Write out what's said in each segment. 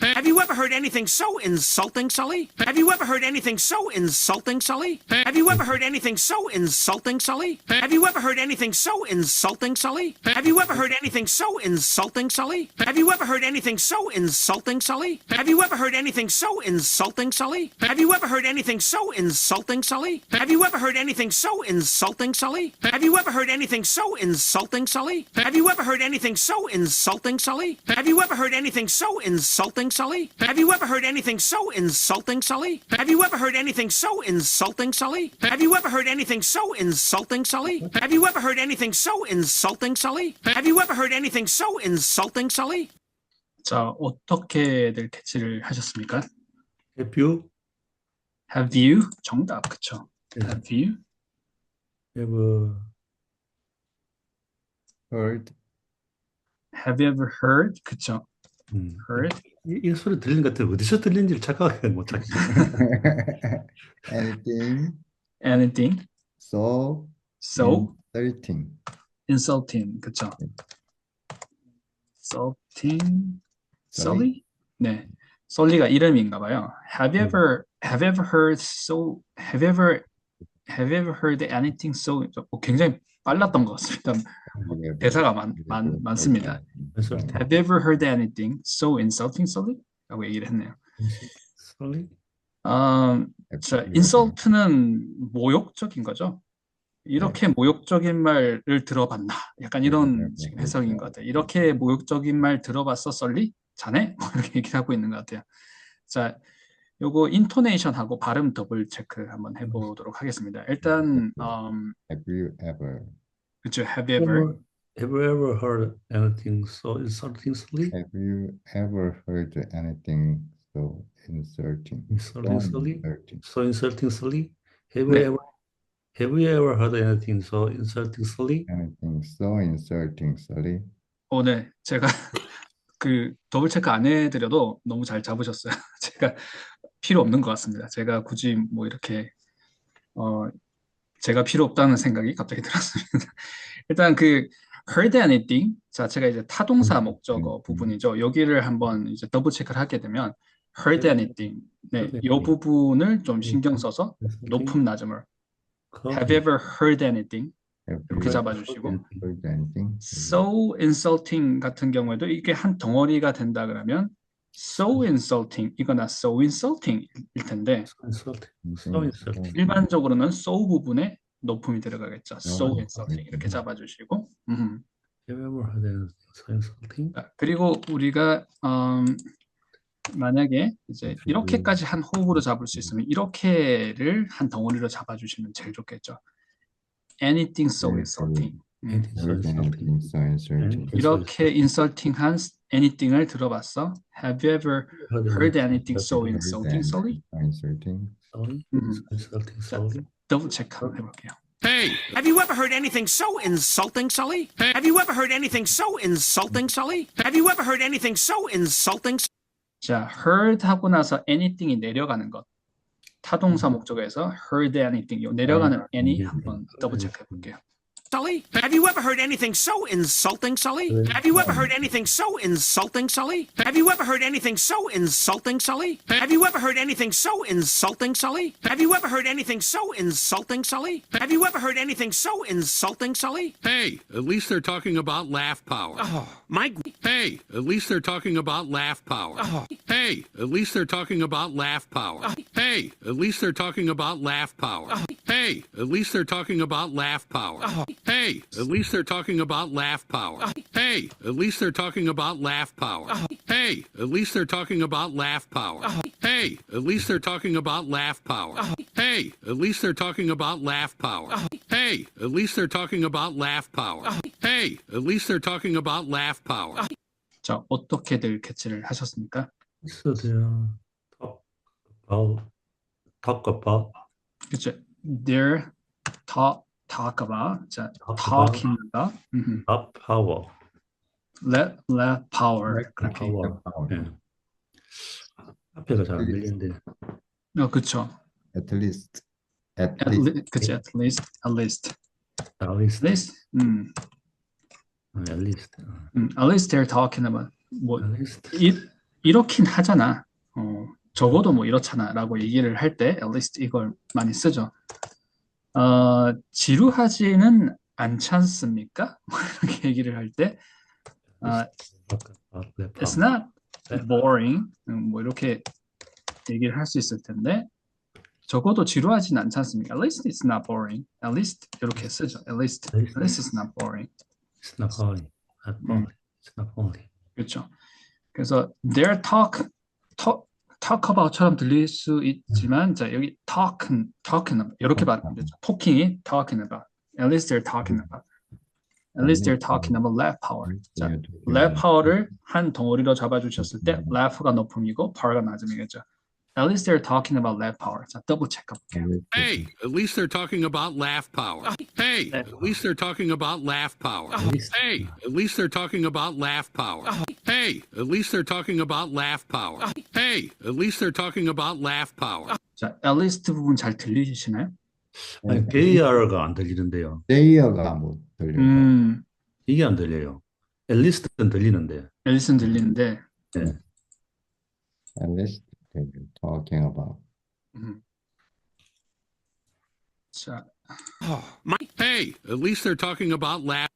Have you ever heard anything so insulting, Sully? Have you ever heard anything so insulting, Sully? Have you ever heard anything so insulting, Sully? Have you ever heard anything so insulting, Sully? Have you ever heard anything so insulting, Sully? Have you ever heard anything so insulting, Sully? Have you ever heard anything so insulting, Sully? Have you ever heard anything so insulting, Sully? Have you ever heard anything so insulting, Sully? Have you ever heard anything so insulting, Sully? Have you ever heard anything so insulting, Sully? Have you ever heard anything so insulting, Sully? Have you ever heard anything so insulting, Sully? Have you ever heard anything so insulting, Sully? Have you ever heard anything so insulting, Sully? Have you ever heard anything so insulting, Sully? Have you ever heard anything so insulting, Sully? 자, 어떻게들 캐치를 하셨습니까? Have you Have you? 정답, 그쵸? 네. Have you? ever heard, Have you ever heard? 그쵸? 음, Heard? 이, 이 소리 들리는 것 같아. 어디서 들리는지를 착각하게 못 찾겠어. anything Anything? so So? insulting. Insulting, 그쵸? Insulting? Sully? 네. 썰리가 이름인가 봐요. Have you 음. ever, have you ever heard so, have you ever, have you ever heard anything so, 어, 굉장히 빨랐던 것 같습니다. 대사가 많, 많, 많습니다. Insulting. Have you ever heard anything so insulting, Sully? 라고 얘기를 했네요. Sorry? 음, 자, insult는 모욕적인 거죠. 이렇게 모욕적인 말을 들어봤나? 약간 이런 네, 네, 지금 네, 해석인 네. 것 같아요. 이렇게 모욕적인 말 들어봤어, 썰리? 자네? 뭐 이렇게 얘기를 하고 있는 것 같아요. 자, 요거 인토네이션하고 발음 더블 체크 한번 해보도록 하겠습니다. 일단, 음, Have you ever, 그쵸, have you ever? Have you ever heard anything so insulting, have you ever heard anything so insulting? Insulting, So Sully? insulting. So insulting, Sully? Have you 네. ever have you ever heard anything so insulting, Sully? Anything so insulting, Sully? 어, 네. 제가 그 더블 체크 안 해드려도 너무 잘 잡으셨어요. 제가 필요 없는 것 같습니다. 제가 굳이 뭐 이렇게 어 제가 필요 없다는 생각이 갑자기 들었습니다. 일단 그 heard anything 자체가 이제 타동사 음, 목적어 음, 부분이죠. 여기를 한번 이제 더블 체크를 하게 되면 heard anything 네, 이. 부분을 좀 신경 써서 높음 낮음을 have you ever heard anything 이렇게 잡아주시고 so insulting 같은 경우에도 이게 한 덩어리가 된다 그러면 so insulting 이거나 so insulting 일 텐데 Insulting. So insulting. 일반적으로는 so 부분에 높음이 들어가겠죠. so 어, insulting 이렇게 음. 잡아주시고 음. 그리고 우리가 음, 만약에 이제 이렇게까지 한 호흡으로 잡을 수 있으면 이렇게를 한 덩어리로 잡아주시면 제일 좋겠죠. anything so 네, insulting 음. 네. 이렇게 insulting한 anything을 들어봤어? Have you ever heard anything so Heard insulting, Sully? anything so insulting? Sully? 음. So insulting, Sully? 더블 체크 한번 해볼게요. Hey, have you ever heard anything so insulting, Sully? Have you ever heard anything so insulting, Sully? Have you ever heard anything so insulting, 자, heard 하고 나서 anything이 내려가는 것. 타동사 목적어에서 heard anything, 요 내려가는 any 한번 더블 체크 해 볼게요. Sully? Have you ever heard anything so insulting, Sully? Have you ever heard anything so insulting, Sully? Have you ever heard anything so insulting, Sully? Have you ever heard anything so insulting, Sully? Have you ever heard anything so insulting, Sully? Have you ever heard anything so insulting, Sully? Hey, at least they're talking about laugh power. Oh, my. Hey, at least they're talking about laugh power. Oh. Hey, at least they're talking about laugh power. Oh. Hey, at least they're talking about laugh power. Oh. Hey, at least they're talking about laugh power. Hey, at least they're talking about laugh power. Hey, at least they're talking about laugh power. Hey, at least they're talking about laugh power. Hey, at least they're talking about laugh power. Hey, at least they're talking about laugh power. Hey, at least they're talking about laugh power. Hey, at least they're talking about laugh power. 자, 어떻게들 캐치를 하셨습니까? So they are talk about talk about 그쵸? They're talk, talk about, 자, Talk talking about, 음, up power. let, let power. 그렇게. power. Power. 예. 앞에가 잘 안 들리는데 어, 그쵸. At least, at At least, 그치, at least, at least, at least at least, 음, 어, at least 어, 음, at least they're talking about 뭐 at least 이, 이렇긴 하잖아. 어, 적어도 뭐 이렇잖아라고 얘기를 할 때 at least 이걸 많이 쓰죠. 어, 지루하지는 않지 않습니까? 뭐 이렇게 얘기를 할때 아, left it's not boring 음, 뭐 이렇게 얘기를 할 수 있을 텐데 적어도 지루하진 않지 않습니까? At least it's not boring. At least 이렇게 쓰죠. At least, at least it's not boring. It's not boring. Not boring. It's not boring. 그렇죠. 그래서 their talk, talk, talk about처럼 들릴 수 있지만 자 여기 talking, talking about 이렇게 말하면 되죠. talking이 talking about. At least they're talking about. At least they're talking about left power. 자, talking left power를 한 덩어리로 잡아주셨을 때 left가 높음이고 power가 낮음이겠죠. At least they're talking about left power. 자, 더블 체크. Hey, at least they're talking about laugh power. Hey, Laugh at least they're talking about laugh power. least- Hey, at least they're talking about laugh power. Hey, at least they're talking about laugh power. Hey, at least they're talking about laugh power. 자, at least 부분 잘 들리시나요? 아니, they아re가 안 들리는데요. They가 못 들려요. 음, 이게 안 들려요. at least는 들리는데. at least는 들리는데 At Least they're talking about. 음. 자, My Hey, at least they're talking about laugh.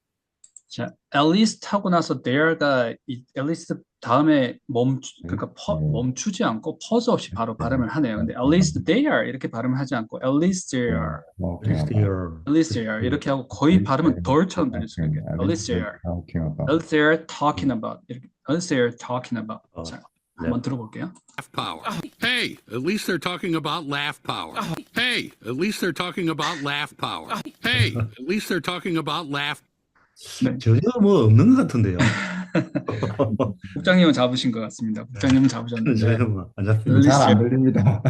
자, at least 하고 나서 there가 이 at least 다음에 멈추 그러니까 퍼, 네. 멈추지 않고 pause 없이 바로 발음을 하네요. 근데 at least they are 이렇게 발음을 하지 않고 at least they are, at Talking least about. at least they are 이렇게 하고 거의 발음은 덜처럼 들릴 수 있게. At at least they are, Talking about. at least they are talking about 이렇게 at least they are talking about. 어, 자, 한번 들어볼게요. laugh power. Hey, at least they're talking about laugh power. Hey, at least they're talking about laugh power. Hey, at least they're talking about laugh. 전혀 뭐 없는 것 같은데요. 국장님은 잡으신 것 같습니다. 국장님은 잡으셨는데 전혀 뭐안 least 잘안 들립니다.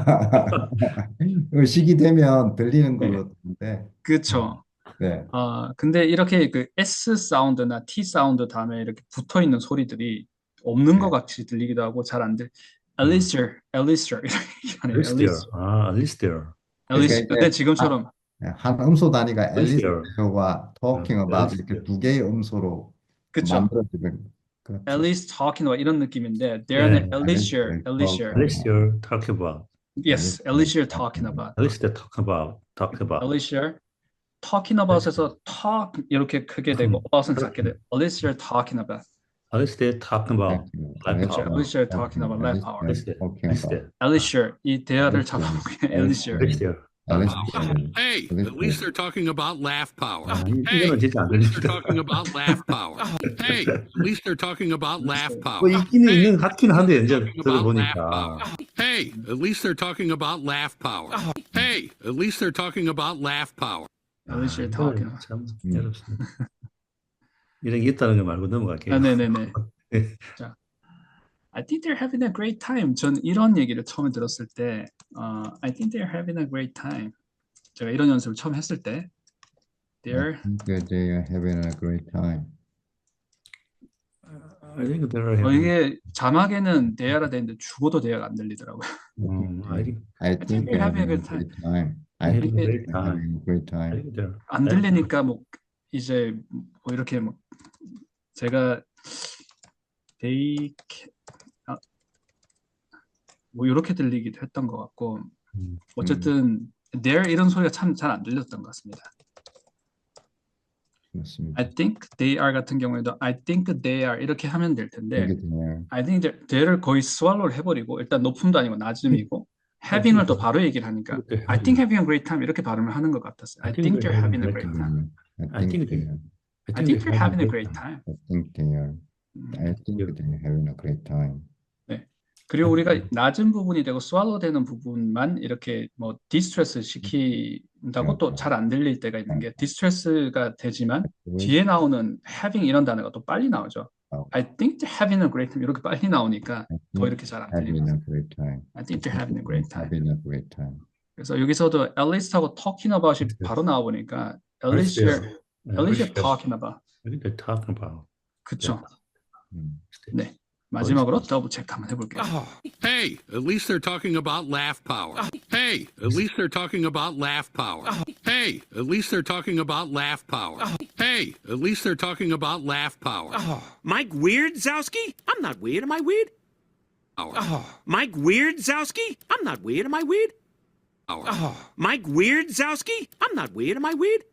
의식이 되면 들리는 걸로 듣는데, 그쵸. 네. 아, 근데 이렇게 그 S 사운드나 T 사운드 다음에 이렇게 붙어 있는 소리들이 없는 것 같이 들리기도 하고 잘 안 들. You're, you're least they're. least, 아, least. 그러니까 근데 지금처럼 한 음소 단위가 at least Listener. 와 talking 음, about. 이렇게 두 개의 음소로 그쵸. 만들어지는 그렇죠. At least talking about 이런 느낌인데, they're 네, at least you're, at least you're. At least you're talking about. Yes, at least you're talking about. At least they're talking about. Talking about. At least you're talking about에서 talk 이렇게 크게 되고 about은 작게 돼. At least you're talking about. At least they're talking about. At least you're- at least you're talking about left power. At least they're. At talking least about. they're. At least you're 이 대화를 At least 잡아보게. you're- At least you're. At least they're. At least you're- Hey, at least they're talking about laugh power. 아, Hey, 이거는 진짜 안 they're 들립니다. talking about laugh power. Hey, at least they're talking about laugh 뭐 power. 있기는 있는 것 같긴 한데 이제 Talking about laugh 들어보니까 power. Hey, at least they're talking about laugh power. Hey, at least they're talking about laugh power. At least you're 아, talking 이거는 about. 참 음. 어렵습니다. 이런 게 있다는 거 말고 넘어갈게요. 아, 네네네. 자, I think they're having a great time. 전 이런 얘기를 처음에 들었을 때, 어, I think they're having a great time. 제가 이런 연습을 처음 했을 때, they're I think that they are having a great time. I think they're 어, having, 이게 자막에는 대야라 되는데 죽어도 대야가 안 들리더라고요. 음, I think, I think they're having a good time. great time. I think they're having a great I time. think they're. 안 들리니까 뭐 이제 뭐 이렇게 뭐 제가 they ca- 아, 뭐 이렇게 들리기도 했던 것 같고 음, 어쨌든 there 이런 소리가 참 잘 안 들렸던 것 같습니다. 그렇습니다. I think they are 같은 경우에도 I think they are 이렇게 하면 될 텐데. I think they're, they를 거의 swallow를 해버리고 일단 높음도 아니고 낮음이고 having을 또 바로 얘기를 하니까 I think having a great time 이렇게 발음을 하는 것 같았어요. I think they're having a great time. I think they. I think they're having a great time. I think they are. 음. I think they're having a great time. 그리고 우리가 낮은 부분이 되고 swallow 되는 부분만 이렇게 뭐 distress 시킨다고 또 잘 안 들릴 때가 있는 게 distress가 되지만 뒤에 나오는 having 이런 단어가 또 빨리 나오죠. 어. I think they're having a great time 이렇게 빨리 나오니까 더 이렇게 잘 안 들리고. I think they're having a great time. Having a great time. 그래서 여기서도 at least하고 talking about이 바로 나와 보니까 at least you're at least you're talking about I think they're talking about. 그쵸? 음. 네 마지막으로 더블 체크 한번 해볼게요. Hey, at least they're talking about laugh power. Hey, at least they're talking about laugh power. Hey, at least they're talking about laugh power. Hey, at least they're talking about laugh power. Mike weird, Zowski? I'm not weird. Am I weird? Oh, Mike Weirdzowski? I'm not weird, am I weird? Oh, Mike Weirdzowski? I'm not weird, am I weird?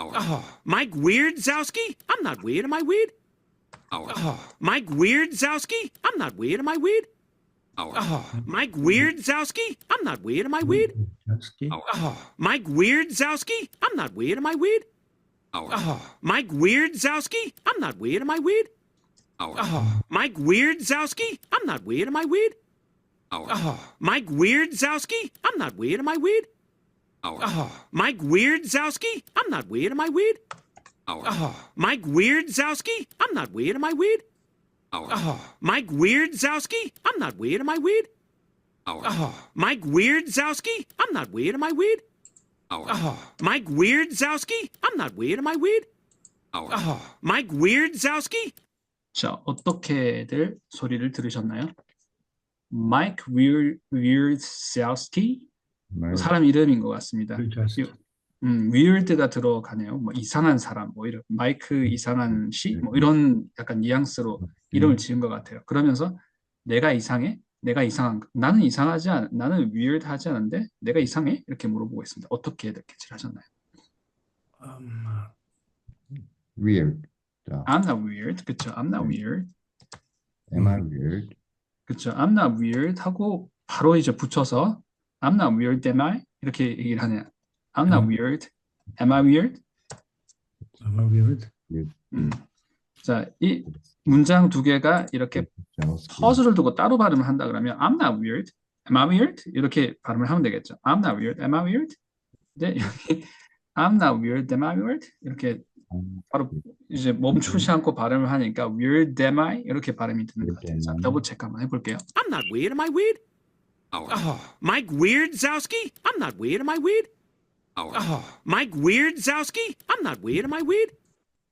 Oh. oh. Mike Weird Zowski? I'm not weird. Am I weird? Oh. oh. Mike Weird Zowski? I'm not weird. Am I weird? Oh. oh. Mike Weird Zowski? I'm not weird. Am I weird? Oh. oh. Mike Weird Zowski? I'm not weird. Am I weird? Oh. oh. Mike Weird Zowski? I'm not weird. Am I weird? Oh. oh. Mike Weird Zowski? I'm not weird. Am I weird? Oh. oh. Mike Weird Zowski? I'm not weird. Am I weird? Oh, Mike Weirdzowski? I'm not weird, am I weird? Oh, Mike Weirdzowski? I'm not weird, am I weird? Oh, Mike Weirdzowski? I'm not weird, am I weird? Oh, Mike Weirdzowski? I'm not weird, am I weird? Oh, Mike Weirdzowski? I'm not weird, am I weird? Oh, Mike Weirdzowski? 자, 어떻게들 소리를 들으셨나요? 마이크 윌 Mike 사람 이름인 것 같습니다. 자스키. 음, weird가 들어가네요. 뭐 이상한 사람, 뭐 이런 마이크 이상한 씨, 뭐 이런 약간 뉘앙스로 이름을 지은 것 같아요. 그러면서 내가 이상해? 내가 이상한 나는 이상하지 않 나는 weird 하지 않은데 내가 이상해? 이렇게 물어보고 있습니다. 어떻게 캐치를 하셨나요? 음, weird. 자, I'm not weird. 그쵸? I'm not weird. am I weird? 그쵸? I'm not weird 하고 바로 이제 붙여서 I'm not weird, am I? 이렇게 얘기를 하네요. I'm not 음. weird. Am I weird? am I weird? 음. 자, 이 문장 두 개가 이렇게. 퍼즐을 두고 따로 발음을 한다 그러면 I'm not weird. Am I weird? 이렇게 발음을 하면 되겠죠. I'm not weird. Am I weird? 네, 여기 I'm not weird. Am I weird? 이렇게 음, 바로 이제 멈추지 않고 발음을 하니까 weird am I? 이렇게 발음이 되는 것 같아요. 자, Weird am I? 더블 체크 한번 해볼게요. I'm not weird, am I weird? Oh, Mike Weirdzowski? I'm not weird, am I weird? Oh, Mike Weirdzowski? I'm not weird, am I weird?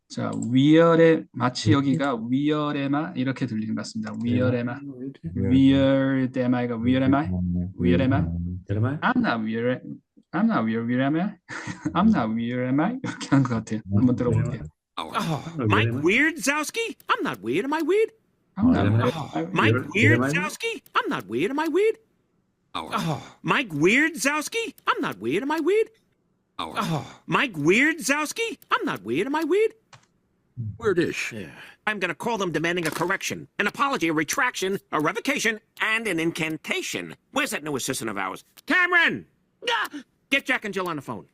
자, 위열의 마치 여기가 위열에마 이렇게 들리는 것 같습니다. 위열에마, weird am I가 weird am I? weird am I? Am I? I'm not weird. I'm not weird. Weird am I? I'm not weird. Am I? 이렇게 하는 것 같아요. 한번 들어볼게요. Oh, not Mike weird, Weirdzowski? I'm not weird, am I weird? I'm not am I? weird. Oh, Mike Weird- weird am I? Weirdzowski? I'm not weird, am I weird? Oh, Mike Weirdzowski? I'm not weird, am I weird? Oh, Mike Weirdzowski? I'm not weird, am I weird? Weirdish. Yeah. I'm gonna call them demanding a correction, an apology, a retraction, a revocation, and an incantation. Where's that new assistant of ours? Cameron! Ah! Get Jack and Jill on the phone.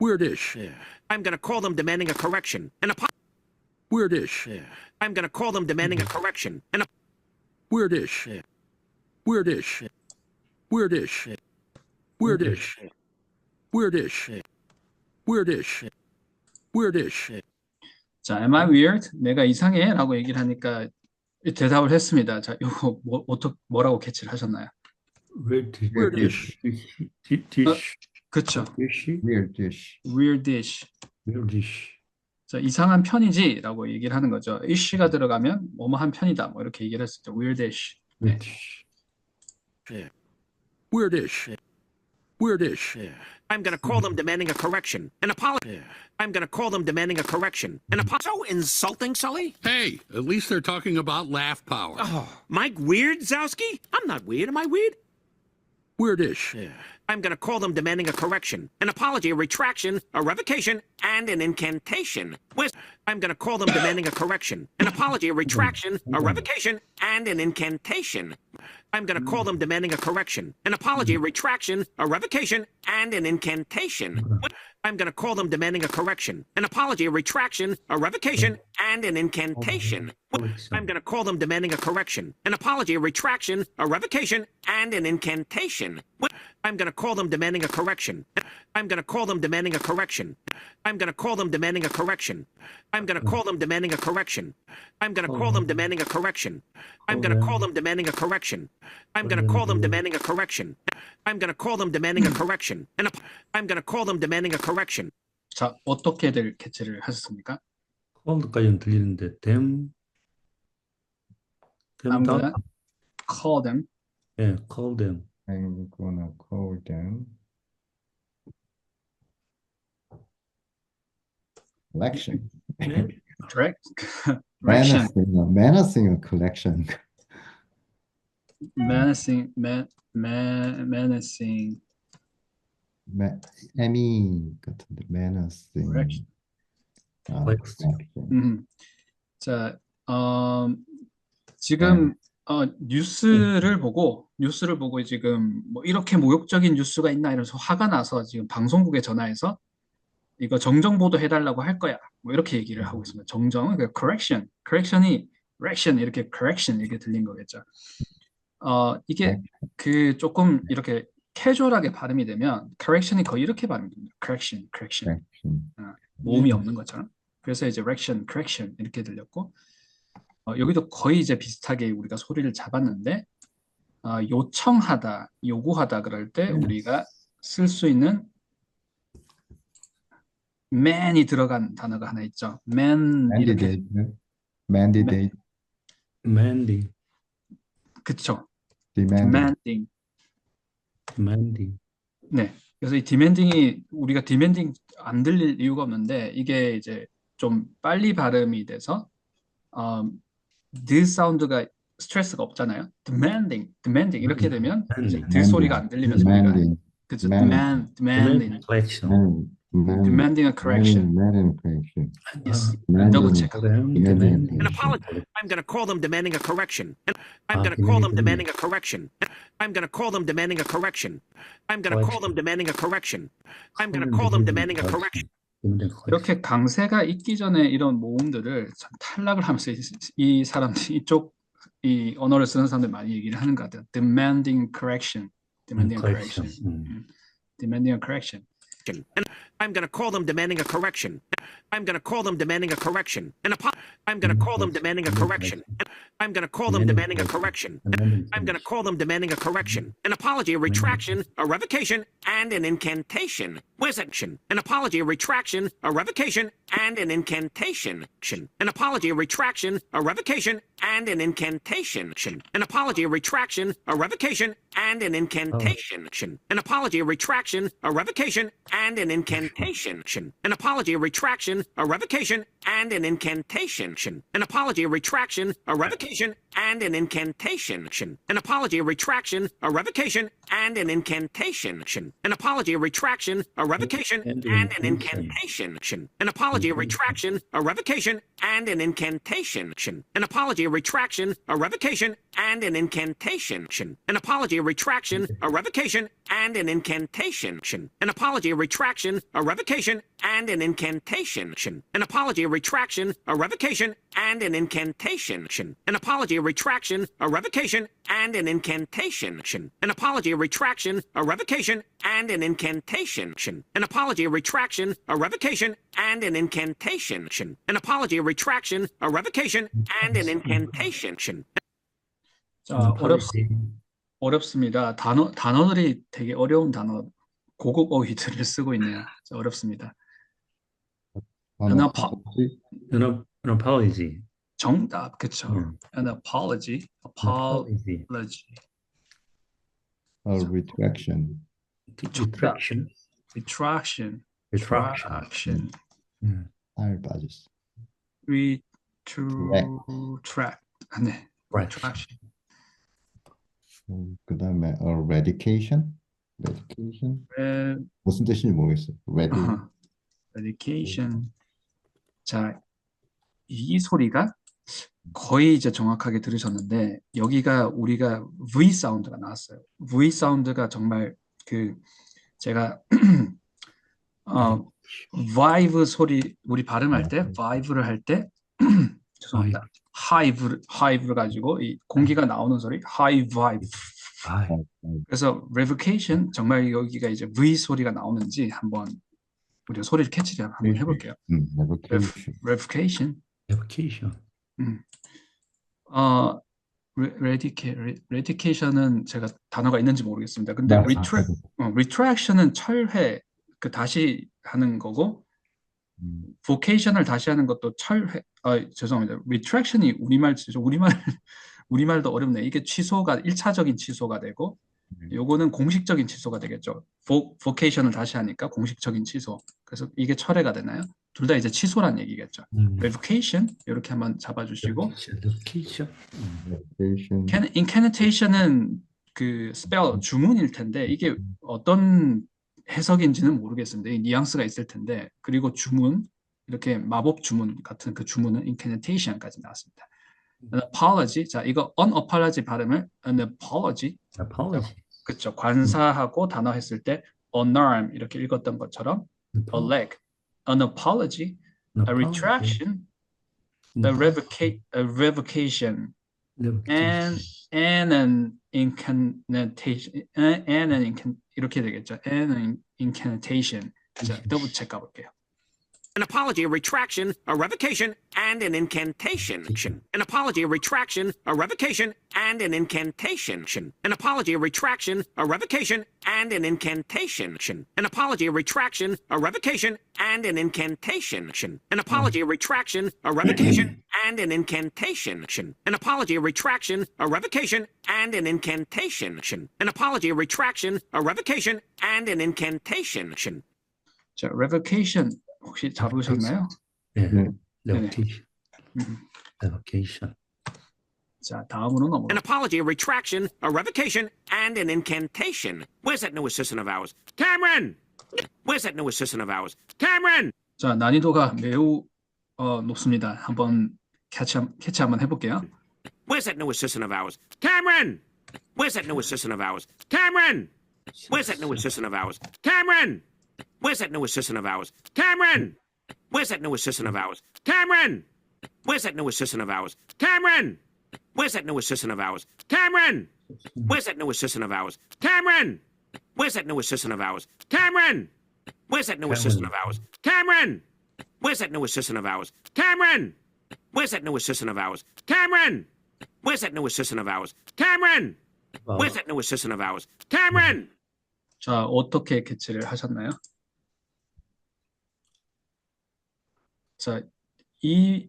Weirdish. Yeah. I'm gonna call them demanding a correction, an apology. Weirdish. Yeah. I'm gonna call them demanding a correction, an ap- Weirdish. Weirdish. Weirdish. Weirdish. Weirdish. Weirdish. Weirdish. 자, am I weird? 내가 이상해? 라고 얘기를 하니까 대답을 했습니다. 자, 이거 뭐, 어떻게, 뭐라고 캐치를 하셨나요? Weird. Weirdish. Dish. 그쵸. Dish. Weirdish. weirdish. Weirdish. 자, 이상한 편이지? 라고 얘기를 하는 거죠. ish가 들어가면 뭐뭐한 편이다. 뭐 이렇게 얘기를 했었죠. weirdish. 네. Weirdish. Weirdish. Weirdish. I'm gonna call them demanding a correction, an apology. I'm gonna call them demanding a correction, an apology. So insulting, Sully. Hey, at least they're talking about laugh power. Oh, Mike Weirdzowski? I'm not weird, am I weird? Weirdish. I'm gonna call them demanding a correction, an apology, a retraction, a revocation, and an incantation. Where's I'm gonna call them demanding a correction, an apology, a retraction, a revocation, and an incantation. I'm gonna call them demanding a correction, an apology, a retraction, a revocation, and an incantation. I'm gonna call them demanding a correction, an apology, a retraction, a revocation, and an incantation. I'm gonna call them demanding a correction, an apology, a retraction, a revocation, and an incantation. I'm gonna call them demanding a correction. I'm gonna call them demanding a correction. I'm gonna call them demanding a correction. I'm gonna call them demanding a correction. I'm gonna call them demanding a correction. I'm gonna call them demanding a correction. I'm gonna call them demanding a correction. I'm gonna call them demanding a correction. And I'm gonna call them demanding a correction. 자, 어떻게들 캐치를 하셨습니까? cold까지는 들리는데 them. them I'm down. gonna call them. 예, call them. I'm gonna call them. Collection. 네? Direct. Correction. Manor singer, Manor singer collection. menacing, man, man, menacing Ma- 애미 같은데 menacing. Correction. 아, Correction. correction. 음. 자, 어, 지금 어, 뉴스를 보고 뉴스를 보고 지금 뭐 이렇게 모욕적인 뉴스가 있나 이러면서 화가 나서 지금 방송국에 전화해서 이거 정정 보도 해달라고 할 거야. 뭐 이렇게 얘기를 하고 있습니다. 정정, 그 correction, correction이 correction 이렇게 correction 이렇게 들린 거겠죠. 어, 이게 그 조금 이렇게 캐주얼하게 발음이 되면 correction이 거의 이렇게 발음이 됩니다. correction, correction. correction. 모음이 없는 것처럼. 그래서 이제 correction, correction 이렇게 들렸고 어, 여기도 거의 이제 비슷하게 우리가 소리를 잡았는데 어, 요청하다, 요구하다 그럴 때 우리가 쓸 수 있는 man이 들어간 단어가 하나 있죠. man Mandate. Mandate. Mandy, 그쵸. Demanding. demanding. Mandy. 네. 그래서 이 demanding이 우리가 demanding 안 들릴 이유가 없는데 이게 이제 좀 빨리 발음이 돼서 어, 드 사운드가 스트레스가 없잖아요. demanding, demanding 이렇게 되면 이제 demanding. 드 소리가 안 들리면서 Demanding. 그죠? demanding. demand, demanding, Collection. Man, man, demanding a correction. Man, man correction. Yes. Double check. Demanding. An apology. I'm going to call them demanding a correction. I'm Ah, going to call them demanding. demanding a correction. I'm going to call them demanding a correction. I'm going to call them demanding a correction. I'm going to call them demanding a correction. Demanding collection. 이렇게 강세가 있기 전에 이런 모음들을 참 탈락을 하면서 이, 이 사람들 이쪽 이 언어를 쓰는 사람들 많이 얘기를 하는 것 같아요. demanding correction, demanding correction, 음. demanding a correction. And I'm going to call them demanding a correction. I'm going to call them demanding a correction. An apo- I'm going to call them demanding a correction. I'm going to call them demanding a correction. I'm going to call them demanding a correction, an apology, a retraction, a revocation, and an incantation. Where's action? An apology, a retraction, a revocation, and an incantation. An apology, a retraction, a revocation, and an incantation. An apology, a retraction, a revocation, and an incantation. An apology, a retraction, a revocation, and an incantation. Action. An apology, a retraction, a revocation, and an incantation. An apology, a retraction, a revocation, and an incantation. An apology, a retraction, a revocation, and an incantation. An apology, a retraction, a revocation, And an incantation. incantation. An apology, a mm-hmm. retraction, a revocation, and an incantation. An apology, a retraction, a revocation, and an incantation. An apology, a retraction, a revocation, and an incantation. An apology, a retraction, a revocation, and an incantation. An apology, a retraction, a revocation, and an incantation. An apology, a retraction, a revocation, and an incantation. An apology, a retraction, a revocation, and an incantation. An apology, a retraction, a revocation, and an incantation. An apology, a retraction, a revocation, and an incantation. Uh, what else? 어렵습니다. 단어, 단어들이 되게 어려운 단어, 고급 어휘들을 쓰고 있네요. 자, 어렵습니다. An apo- An, an apology. 정답, 그쵸. 음. An apology, apology, apology. A retraction. Retraction. retraction, Retraction. 음. 알 빠졌어. retract, 아, 네, retraction. 음, 그다음에 a radication. Radication. 에, 무슨 뜻인지 모르겠어요. Radi. 아하. medication. 자, 이 소리가 거의 이제 정확하게 들으셨는데 여기가 우리가 V 사운드가 나왔어요. V 사운드가 정말 그 제가 어 vibe 소리 우리 발음할 때 vibe를 할 때 죄송합니다. Hive hive 가지고 이 공기가 나오는 소리 high vibe. 아, 그래서 revocation 정말 여기가 이제 V 소리가 나오는지 한번 우리가 소리를 캐치를 한번 해볼게요. 음, revocation. revocation. revocation. 어, radica, radication은 제가 단어가 있는지 모르겠습니다. 근데 네. retract, 어, retraction은 철회, 그 다시 하는 거고, 음, vocation을 다시 하는 것도 철회, 아, 죄송합니다. retraction이 우리말, 우리말, 우리말도 어렵네. 이게 취소가, 일차적인 취소가 되고, 요거는 공식적인 취소가 되겠죠. vo, vocation을 다시 하니까 공식적인 취소. 그래서 이게 철회가 되나요? 둘 다 이제 취소란 얘기겠죠. 음. revocation 이렇게 한번 잡아 주시고 location. 음. Location. can- incantatation은 그 spell 주문일 텐데 이게 어떤 해석인지는 모르겠습니다. 이 뉘앙스가 있을 텐데 그리고 주문 이렇게 마법 주문 같은 그 주문은 incantatation까지 나왔습니다. an apology 자 이거 unapology 발음을 an apology apology. 그쵸 관사하고 단어 했을 때 unarm 이렇게 읽었던 것처럼 a leg an apology a retraction a revoca a revocation and and an incantation and an incan 이렇게 되겠죠 and an incantation 자 더블 체크 가볼게요 An apology, a retraction, a revocation, and an incantation. An apology, a retraction, a revocation, and an incantation. An apology, a retraction, a revocation, and an incantation. An apology, a retraction, a revocation, and an incantation. An apology, a retraction, a revocation, and an incantation. An apology, a retraction, a revocation, and an incantation. An apology, a retraction, a revocation, and an incantation. 자 revocation 혹시 잡으셨나요? 네. 네. revocation. 음. revocation. 자 다음으로 An 넘어가 apology, a retraction, a revocation, and an incantation. Where's that new assistant of ours? Cameron! Where's that new assistant of ours? Cameron! 자 난이도가 매우 어, 높습니다. 한번 캐치 한- 캐치 한번 해볼게요. Where's that new assistant of ours? Cameron! Where's that new assistant of ours? Cameron! Where's that new assistant of ours? Cameron! Where's that new assistant of ours? Cameron! Where's that new assistant of ours? Cameron! Where's that new assistant of ours? Cameron! Where's that new assistant of ours? Cameron! Where's that new assistant of ours? Cameron! Where's that new assistant of ours? Cameron! Where's that new assistant of ours? Cameron! Where's that new assistant of ours? Cameron! Where's that new assistant of ours? Cameron! Where's that new assistant of ours? Cameron! Where's that new assistant of ours? Cameron! 자 어떻게 캐치를 하셨나요? 자, 이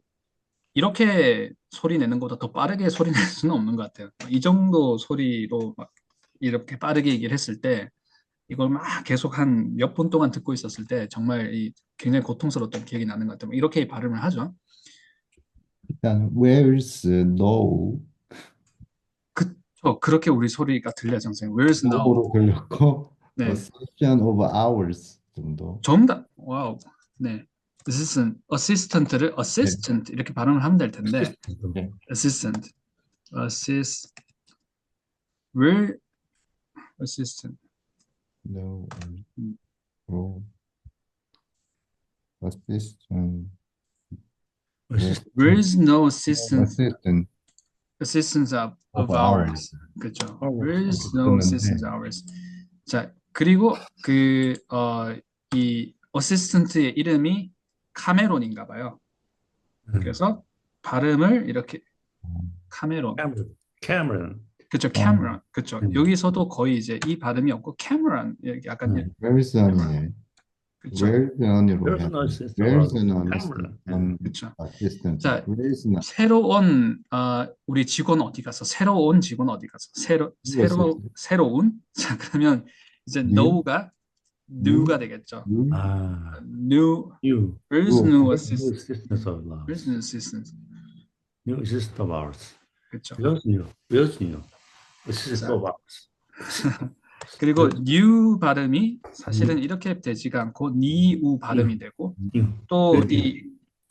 이렇게 소리 내는 것보다 더 빠르게 소리 낼 수는 없는 것 같아요. 이 정도 소리로 막 이렇게 빠르게 얘기를 했을 때 이걸 막 계속 한 몇 분 동안 듣고 있었을 때 정말 이 굉장히 고통스러웠던 기억이 나는 것 같아요. 이렇게 발음을 하죠. 일단 where's no 저 그렇게 우리 소리가 들려요, 선생님. Where's no로 들렸고 네, assistant of hours 정도. 정답. 와우. 네. assistant, assistant를 assistant 이렇게 발음을 하면 될 텐데 네. assistant, assist, where assistant. No. 음. Oh. Assistant. assistant Where is no assistant, Assistant assistance of, of of ours. hours. 그렇죠. hours. Where is no 그러면 assistance 네. hours. 자, 그리고 그, 어, 이 어시스턴트의 이름이 카메론인가 봐요. 음. 그래서 발음을 이렇게 카메론. Cameron. 그렇죠. 캐머런. 그렇죠. 음. 여기서도 거의 이제 이 발음이 없고 캐머런 약간 음. 그렇죠. No Cameron. assistant? 그렇죠. assistant. 자? 새로운 어, 우리 직원 어디 갔어? 새로운 직원 어디 갔어? 새로 새로 새로운 자 그러면 이제 New? now가 new가 되겠죠. 아, new new. where's New. assistant? assistant of ours. where's new assistant? New assistant of ours. 그렇죠. Where's new? Where's new? 자. of ours. 그리고 그- new 발음이 사실은 이렇게 되지가 않고 niu 발음이 되고. 또 네.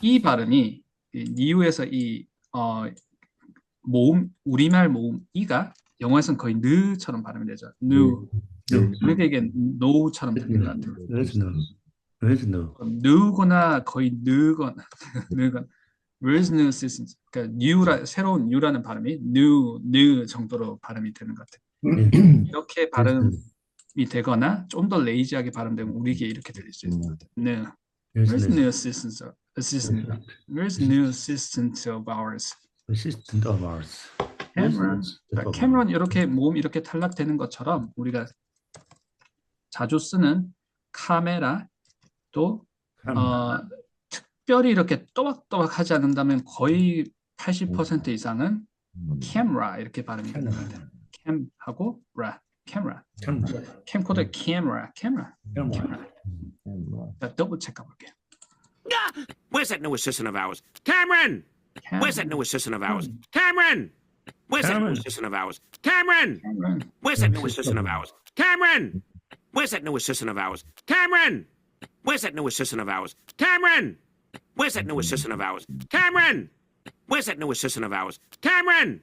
이이 발음이 이 niu에서 이 어, 모음 우리말 모음 이가 영어에서는 거의 느처럼 발음이 되죠. new 그러니까 이게 no처럼 들리는 것 같아요. Where's new? Where's new? 누거나 거의 느거나 느건 where's new assistant 그러니까 new라 새로운 new라는 발음이 new new 정도로 발음이 되는 것 같아요. 이렇게 발음이 되거나 좀 더 레이지하게 발음되면 우리에게 이렇게 들릴 수 있는 것 같아요. new Where's new? new assistant where's new assistant of ours Assistant of ours. 그러니까 of 캐머런 이렇게 모음 이렇게 탈락되는 것처럼 우리가 자주 쓰는 카메라 또? 어, 특별히 이렇게 또박또박 하지 않는다면 거의 80% 이상은 음. camera 이렇게 발음이 됩니다. cam 하고 ra, camera. 캠코더 camera, camera, camera. 더블 체크 가볼게요. Where's that new assistant of ours? Cameron! Where's that new assistant of ours? Cameron! Where's that new assistant of ours? Cameron! Cameron. Where's that new assistant of ours? Cameron! Where's that new assistant of ours? Cameron! Where's that new assistant of ours? Cameron! Where's that new assistant of ours? Cameron! Where's that new assistant of ours? Cameron!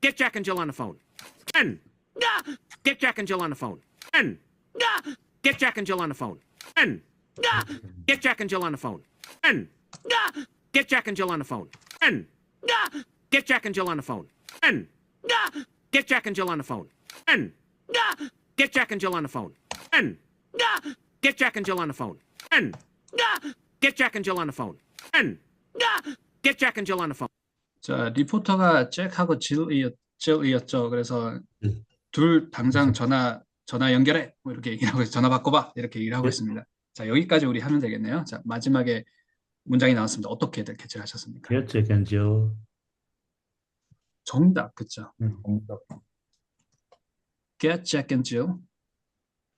Get Jack and Jill on the phone. Ken! Ah! Get Jack and Jill on the phone. Ken! Ah! Get Jack and Jill on the phone. Ken! Ah! Get Jack and Jill on the phone. Ken! Ah! Get Jack and Jill on the phone. Ken! Ah! Get Jack and Jill on the phone. Ken! Ah! Get Jack and Jill on the phone. Ken! Ah! Get Jack and Jill on the phone. Ah! Get Jack and Jill on the phone. Ah! Get Jack and Jill on the phone. Ah! Get Jack and Jill on the phone. 자, 리포터가 잭하고 질이었, 질이었죠. 그래서 음. 둘 당장 전화 전화 연결해. 뭐 이렇게 얘기를 하고 있- 전화 바꿔봐. 이렇게 얘기를 하고 네. 있습니다. 자, 여기까지 우리 하면 되겠네요. 자, 마지막에 문장이 나왔습니다. 어떻게들 캐치를 하셨습니까? Get Jack and Jill. 정답, 그쵸? 음. Get Jack and Jill.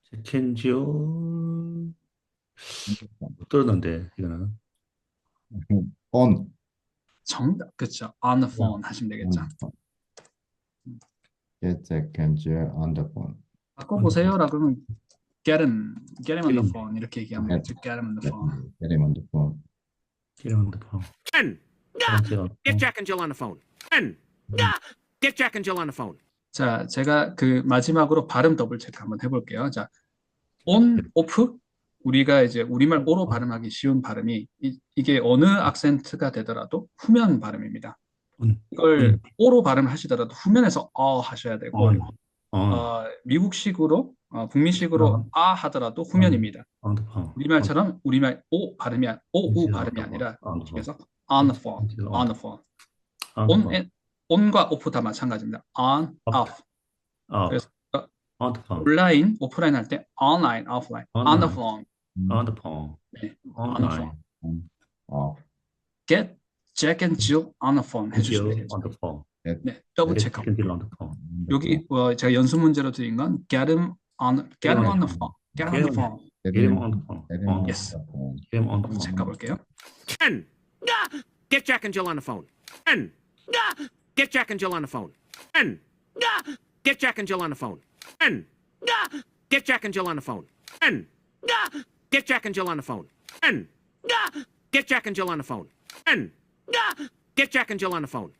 Jack and Jill. 못 들었는데 이거는. On. 정답, 그쵸? On the phone 하시면 되겠죠. Get Jack and Jill on the phone. 바꿔보세요라고 하면 get him, get him on the phone 이렇게 얘기하면 되겠죠. Get him on the phone. get him on the phone. Get him on the phone. Ken! Ah! Get. Jack and Jill on the phone. Ken! Ah! Get Jack and Jill on the phone. 자, 제가 그 마지막으로 발음 더블 체크 한번 해볼게요. 자, on, off 우리가 이제 우리말 오로 발음하기 쉬운 발음이 이, 이게 어느 악센트가 되더라도 후면 발음입니다. on. 이걸 음. 오로 발음을 하시더라도 후면에서 어 하셔야 되고 on. on. 어, 미국식으로 어, 북미식으로 어. 아 하더라도 후면입니다. on the phone. 우리말처럼 우리말 오 발음이 아- 오, 우 발음이 아니라 phone. on the phone. 그래서 on the phone, on the phone. on the 온과 오프 다 마찬가지입니다. on, off. off. 그래서 on the phone. 온라인, 오프라인 할 때 online, offline, on the phone. on the phone. 네, on the phone. off. get Jack and Jill on the phone 해주시면 되겠죠. 네, 더블 체크. 여기 어, 제가 연습 문제로 드린 건 get him on, get him on the phone. get him on the phone. get him on the phone. yes. get him on the phone. 체크 볼게요. 10. Get Jack and Jill on the phone. 10. Get Jack and Jill on the phone. Ah! Get Jack and Jill on the phone. Ah! Get Jack and Jill on the phone. Ah! Get Jack and Jill on the phone. Ah! Get Jack and Jill on the phone. Ah! Get Jack and Jill on the phone.